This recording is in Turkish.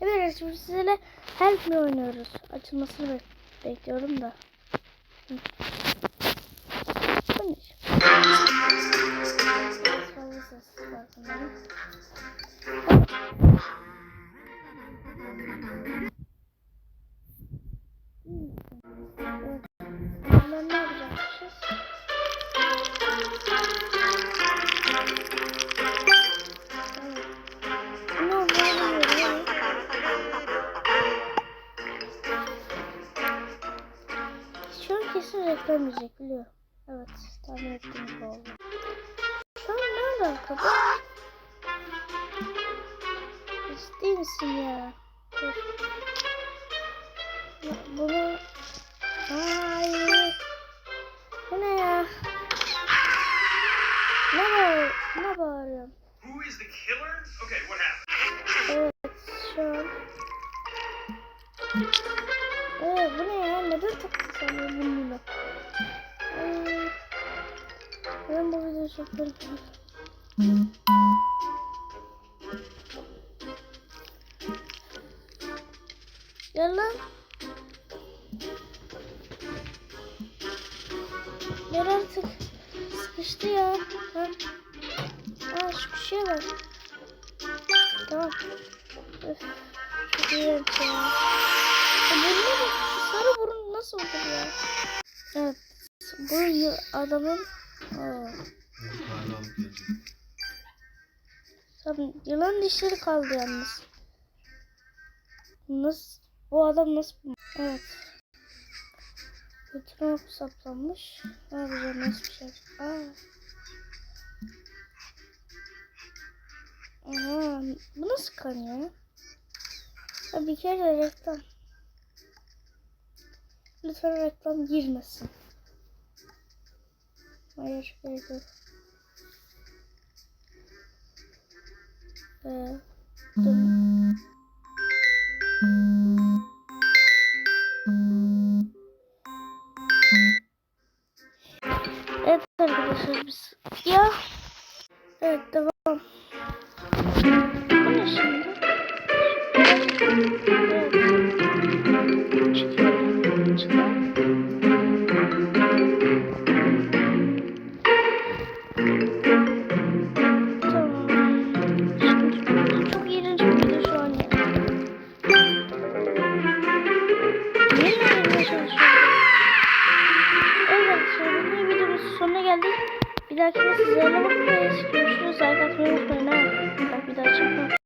Evet şimdi sizlerle Help Me oynuyoruz. Açılmasını bek bekliyorum da. Hı. Müzik biliyorum. Evet tahmin ettiğim oldu. An ne alakalı? Ciddi misin ya? Dur. Bunu... Hayır. Bu ne ya? Ne bağır? Ne bağırıyorum? Who is the killer? Okay, what happened? Evet şu an. Evet bu ne ya? Neden taktın sen bunu? Ee, ben bu videoyu çekmedim. Gel lan. Gel artık. Sıkıştı ya. Ha. Aa şu bir şey var. Tamam. Öf. Çok iğrenç ya. Şu sarı burun nasıl olur ya? Evet. Bu adamın... Tabii yılan dişleri kaldı yalnız. Nasıl? Bu adam nasıl? Evet. Götüne saplanmış. Ne yapacağım nasıl bir şey? Aa. Aha, bu nasıl kan ya? Ya bir kere reklam. Lütfen reklam girmesin. Hayır, yok. Ee, dur. Evet arkadaşlar biz ya evet devam. Evet şimdi videomuzun sonuna geldik. Bir dahaki dahakine sizlerle mutluyuz. Görüşürüz. Like atmayı bir daha çıkma.